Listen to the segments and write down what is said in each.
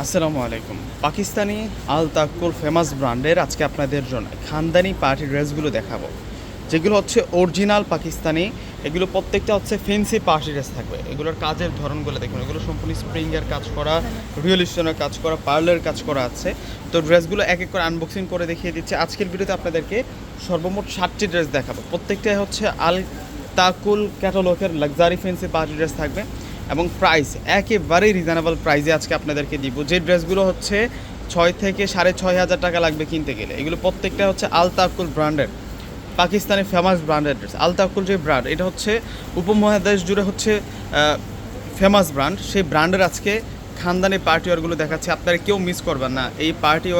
আসসালামু আলাইকুম। পাকিস্তানি আল তাকুর ফেমাস ব্র্যান্ডের আজকে আপনাদের জন্য খানদানি পার্টি ড্রেসগুলো দেখাবো। যেগুলো হচ্ছে অরিজিনাল পাকিস্তানি, এগুলো প্রত্যেকটা হচ্ছে ফেন্সি পার্টি ড্রেস থাকবে। এগুলোর কাজের ধরনগুলো দেখুন, এগুলো সম্পূর্ণ স্প্রিংয়ের কাজ করা রিয়েলিস্টনের কাজ করা পার্লের কাজ করা আছে। তো ড্রেসগুলো এক এক করে আনবক্সিং করে দেখিয়ে দিচ্ছে। আজকের ভিডিওতে আপনাদেরকে সর্বমোট ষাটটি ড্রেস দেখাবো। প্রত্যেকটাই হচ্ছে আল তাকুল ক্যাটালগের লাক্সারি ফেন্সি পার্টি ড্রেস থাকবে। এবং প্রাইস একেবারেই রিজনেবল প্রাইসে আজকে আপনাদেরকে দিব। যে ড্রেসগুলো হচ্ছে ছয় থেকে সাড়ে ছয় হাজার টাকা লাগবে কিনতে গেলে। এগুলো প্রত্যেকটা হচ্ছে আলতাকুল ব্র্যান্ডের পাকিস্তানের ফেমাস ব্র্যান্ডের ড্রেস আলতাকুল যে ব্র্যান্ড এটা হচ্ছে উপমহাদেশ জুড়ে হচ্ছে ফেমাস ব্র্যান্ড সেই ব্র্যান্ডের আজকে খানদানি পার্টি ওয়ারগুলো দেখাচ্ছে। আপনারা কেউ মিস করবেন না। এই পার্টি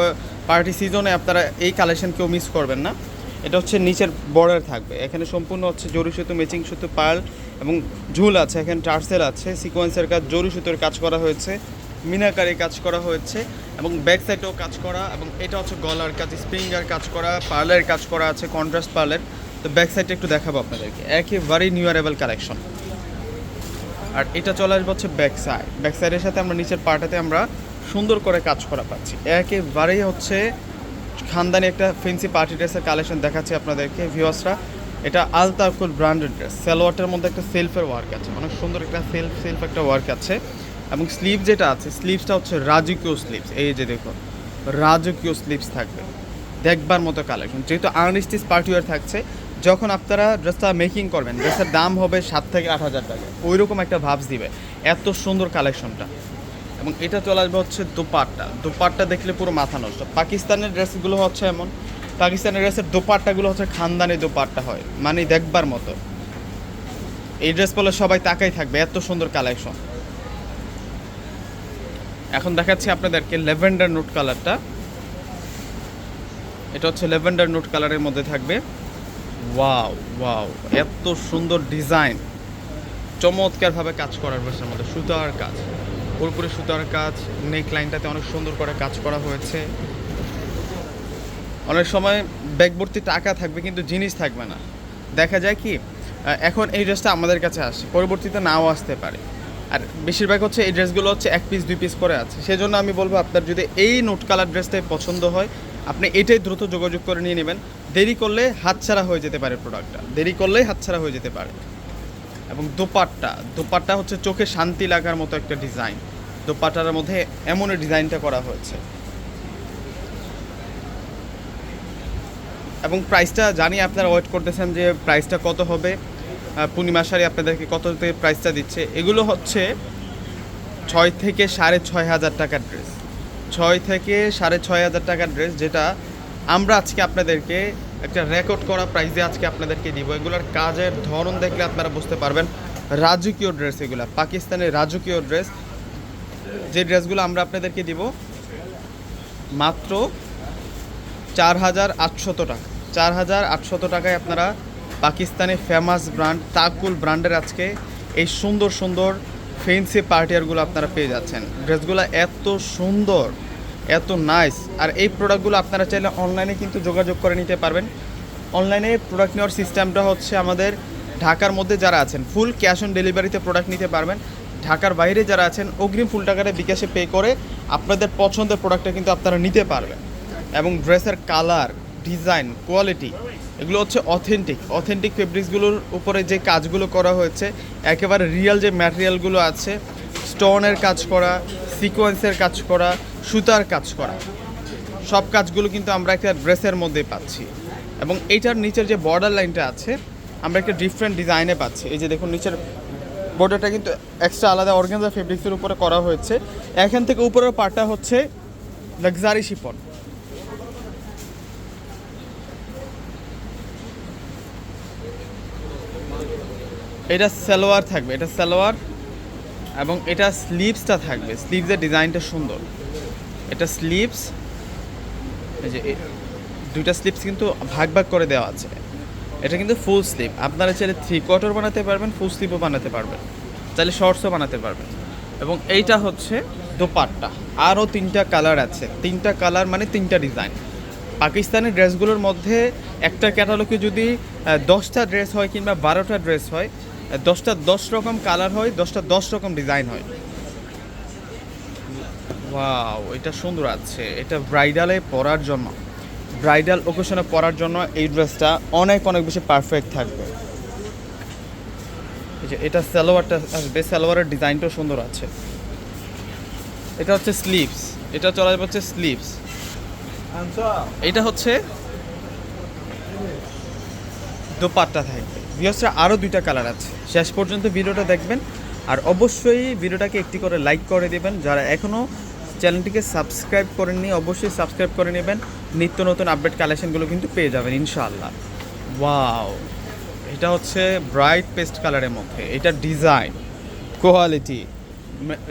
পার্টি সিজনে আপনারা এই কালেকশন কেউ মিস করবেন না। এটা হচ্ছে নিচের বর্ডার থাকবে। এখানে সম্পূর্ণ হচ্ছে জরি সুতো ম্যাচিং সুতো পার্ল এবং ঝুল আছে। এখানে টার্সেল আছে। সিকোয়েন্সের কাজ জরি সুতোর কাজ করা হয়েছে। মিনাকারি কাজ করা হয়েছে এবং ব্যাক সাইডেও কাজ করা এবং এটা হচ্ছে গলার কাজ স্প্রিঙ্গার কাজ করা পার্লের কাজ করা আছে কন্ট্রাস্ট পার্লের তো ব্যাক সাইডটা একটু দেখাবো আপনাদেরকে। একেবারেই নিউ অ্যারেবল কালেকশন আর এটা চলে আসবে হচ্ছে ব্যাক সাইড ব্যাক সাইডের সাথে আমরা নিচের পার্টাতে আমরা সুন্দর করে কাজ করা পাচ্ছি। একেবারেই হচ্ছে খানদানি একটা ফেন্সি পার্টি ড্রেসের কালেকশন দেখাচ্ছি আপনাদেরকে ভিউয়ার্সরা এটা আলতাকুল ব্র্যান্ডেড ড্রেস সেলোয়ারটার মধ্যে একটা সেলফের ওয়ার্ক আছে। অনেক সুন্দর একটা সেলফ সেলফ একটা ওয়ার্ক আছে। এবং স্লিভ যেটা আছে স্লিভসটা হচ্ছে রাজকীয় স্লিভস এই যে দেখুন, রাজকীয় স্লিভস থাকবে। দেখবার মতো কালেকশন যেহেতু আর্নিস্টিস পার্টি ওয়ার থাকছে, যখন আপনারা ড্রেসটা মেকিং করবেন ড্রেসের দাম হবে সাত থেকে আট হাজার টাকা। ওইরকম একটা ভাবস দিবে। এত সুন্দর কালেকশনটা এবং এটা চলে আসবে হচ্ছে দোপাট্টা। দোপাট্টা দেখলে পুরো মাথা নষ্ট। পাকিস্তানের ড্রেসগুলো হচ্ছে এমন। পাকিস্তানের ড্রেসের দোপাট্টাগুলো হচ্ছে খানদানি দোপাট্টা হয়। মানে দেখবার মতো। এই ড্রেস পরলে সবাই তাকাই থাকবে, এত সুন্দর কালেকশন এখন দেখাচ্ছি আপনাদেরকে লেভেন্ডার নোট কালারটা। এটা হচ্ছে লেভেন্ডার নোট কালারের মধ্যে থাকবে। ওয়াও ওয়াও, এত সুন্দর ডিজাইন। চমৎকারভাবে কাজ করার ড্রেসের মধ্যে সুতার কাজ। পুরোপুরি সুতার কাজ নেক লাইনটাতে অনেক সুন্দর করে কাজ করা হয়েছে। অনেক সময় ব্যাগ ভর্তি টাকা থাকবে কিন্তু জিনিস থাকবে না। দেখা যায় কি এখন এই ড্রেসটা আমাদের কাছে আসে, পরবর্তীতে নাও আসতে পারে। আর বেশিরভাগ হচ্ছে এই ড্রেসগুলো হচ্ছে এক পিস দুই পিস করে আছে। সেই জন্য আমি বলব আপনার যদি এই নোট কালার ড্রেসটাই পছন্দ হয়, আপনি এটাই দ্রুত যোগাযোগ করে নিয়ে নেবেন। দেরি করলে হাতছাড়া হয়ে যেতে পারে প্রোডাক্টটা দেরি করলেই হাতছাড়া হয়ে যেতে পারে। এবং দোপাট্টা। দোপাট্টা হচ্ছে চোখে শান্তি লাগার মতো একটা ডিজাইন। দোপাট্টার মধ্যে এমন ডিজাইনটা করা হয়েছে। এবং প্রাইসটা জানি আপনারা ওয়েট করতেছেন যে প্রাইসটা কত হবে। পূর্ণিমা শাড়ি আপনাদেরকে কততে প্রাইসটা দিচ্ছে। এগুলো হচ্ছে ছয় থেকে সাড়ে ছয় হাজার টাকার ড্রেস। ছয় থেকে সাড়ে ছয় হাজার টাকার ড্রেস যেটা আমরা আজকে আপনাদেরকে একটা রেকর্ড করা প্রাইজে আজকে আপনাদেরকে দিব। এগুলোর কাজের ধরন দেখলে আপনারা বুঝতে পারবেন। রাজকীয় ড্রেস এগুলো, পাকিস্তানের রাজকীয় ড্রেস যে ড্রেসগুলো আমরা আপনাদেরকে দিব, মাত্র চার হাজার আটশত টাকা। চার হাজার আটশত টাকায় আপনারা পাকিস্তানি ফেমাস ব্র্যান্ড তাকুল ব্র্যান্ডের আজকে এই সুন্দর সুন্দর ফেন্সি পার্টিয়ারগুলো আপনারা পেয়ে যাচ্ছেন। ড্রেসগুলো এত সুন্দর। এত নাইস আর এই প্রোডাক্টগুলো আপনারা চাইলে অনলাইনে কিন্তু যোগাযোগ করে নিতে পারবেন। অনলাইনে প্রোডাক্ট নেওয়ার সিস্টেমটা হচ্ছে আমাদের ঢাকার মধ্যে যারা আছেন ফুল ক্যাশ অন ডেলিভারিতে প্রোডাক্ট নিতে পারবেন। ঢাকার বাইরে যারা আছেন, অগ্রিম ফুল টাকাটা বিকাশে পে করে আপনাদের পছন্দের প্রোডাক্টটা কিন্তু আপনারা নিতে পারবেন। এবং ড্রেসের কালার ডিজাইন কোয়ালিটি এগুলো হচ্ছে অথেন্টিক অথেন্টিক ফেব্রিক্সগুলোর উপরে যে কাজগুলো করা হয়েছে, একেবারে রিয়েল যে ম্যাটেরিয়ালগুলো আছে স্টোনের কাজ করা সিকোয়েন্সের কাজ করা সুতার কাজ করা। সব কাজগুলো কিন্তু আমরা একটা ড্রেসের মধ্যে পাচ্ছি। এবং এইটার নিচের যে বর্ডার লাইনটা আছে, আমরা একটা ডিফারেন্ট ডিজাইনে পাচ্ছি। এই যে দেখুন, নিচের বর্ডারটা কিন্তু এক্সট্রা আলাদা অর্গানজা ফেব্রিক্সের উপরে করা হয়েছে। এখান থেকে উপরের পার্টটা হচ্ছে লাক্সারি শিপন এটা সালোয়ার থাকবে, এটা সালোয়ার এবং এটা স্লিভসটা থাকবে। স্লিভসের ডিজাইনটা সুন্দর। এটা স্লিপস এই যে দুইটা স্লিপস কিন্তু ভাগ ভাগ করে দেওয়া আছে। এটা কিন্তু ফুল স্লিপ আপনারা চাইলে থ্রি কোয়ার্টার বানাতে পারবেন ফুল স্লিপও বানাতে পারবেন। চাইলে শর্টসও বানাতে পারবেন। এবং এইটা হচ্ছে দোপাট্টা। আরও তিনটা কালার আছে। তিনটা কালার মানে তিনটা ডিজাইন পাকিস্তানের ড্রেসগুলোর মধ্যে একটা ক্যাটালগে যদি দশটা ড্রেস হয় কিংবা বারোটা ড্রেস হয় দশটা দশ রকম কালার হয়, দশটা দশ রকম ডিজাইন হয়। ওয়াও এটা সুন্দর আছে। এটা ব্রাইডালে পরার জন্য। ব্রাইডাল ওকেশনে পরার জন্য এই ড্রেসটা অনেক অনেক বেশি পারফেক্ট থাকবে। যে এটা সালোয়ারটা আসবে সালোয়ারের ডিজাইনটাও সুন্দর আছে। এটা হচ্ছে স্লিভস এটা চলা যাবে হচ্ছে স্লিভস এটা হচ্ছে দোপাট্টা থাকবে। ভিওসরা আরও দুইটা কালার আছে। শেষ পর্যন্ত ভিডিওটা দেখবেন। আর অবশ্যই ভিডিওটাকে একটি করে লাইক করে দেবেন। যারা এখনও চ্যানেলটিকে সাবস্ক্রাইব করেননি, অবশ্যই সাবস্ক্রাইব করে নেবেন। নিত্য নতুন আপডেট কালেকশনগুলো কিন্তু পেয়ে যাবেন, ইনশাআল্লাহ। ওয়াও, এটা হচ্ছে ব্রাইট পেস্ট কালারের মধ্যে। এটা ডিজাইন, কোয়ালিটি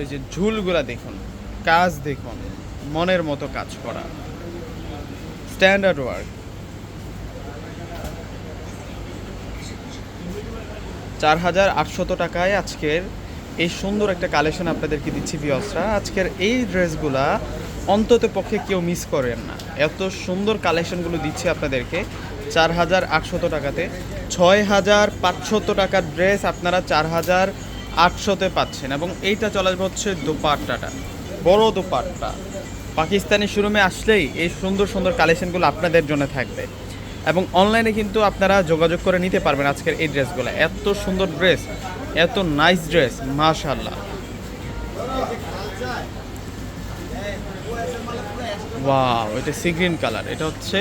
এই যে ঝুলগুলা দেখুন, কাজ দেখুন, মনের মতো কাজ করা। Standard work. চার হাজার আটশত টাকায় আজকের এই সুন্দর একটা কালেকশন আপনাদেরকে দিচ্ছি ভিওসরা আজকের এই ড্রেসগুলা অন্তত পক্ষে কেউ মিস করেন না। এত সুন্দর কালেকশনগুলো দিচ্ছি আপনাদেরকে। চার হাজার আটশত টাকাতে। ছয় হাজার পাঁচশত টাকার ড্রেস আপনারা চার হাজার আটশোতে পাচ্ছেন। এবং এইটা চলে আসবে হচ্ছে দোপাট্টাটা। বড় দোপাট্টা। পাকিস্তানি শোরুমে আসলেই এই সুন্দর সুন্দর কালেকশনগুলো আপনাদের জন্য থাকবে। এবং অনলাইনে কিন্তু আপনারা যোগাযোগ করে নিতে পারবেন আজকের এই ড্রেসগুলো এত সুন্দর ড্রেস এত নাইস ড্রেস মাশাল্লাহ ওয়াও এটা সি গ্রিন কালার এটা হচ্ছে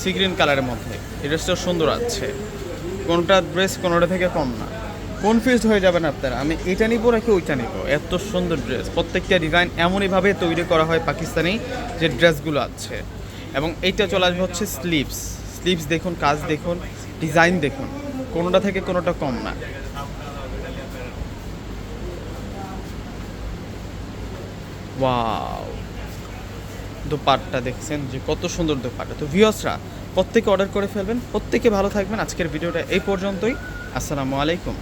সি গ্রিন কালারের মধ্যে। এই ড্রেসটা সুন্দর আছে। কোনটা ড্রেস কোনোটা থেকে কম না। কনফিউজড হয়ে যাবেন আপনারা, আমি এটা নিবো নাকি ওইটা নিবো? এত সুন্দর ড্রেস প্রত্যেকটা ডিজাইন এমনইভাবে তৈরি করা হয় পাকিস্তানি যে ড্রেসগুলো আছে। এবং এইটা চলে আসবে হচ্ছে স্লিপস স্লিপস দেখুন, কাজ দেখুন ডিজাইন দেখুন, কোনোটা থেকে কোনোটা কম না। ওয়াও দোপাট্টা দেখছেন যে কত সুন্দর দোপাট্টা। তো ভিওসরা প্রত্যেকে অর্ডার করে ফেলবেন, প্রত্যেকে ভালো থাকবেন। আজকের ভিডিওটা এই পর্যন্তই। আসসালামু আলাইকুম।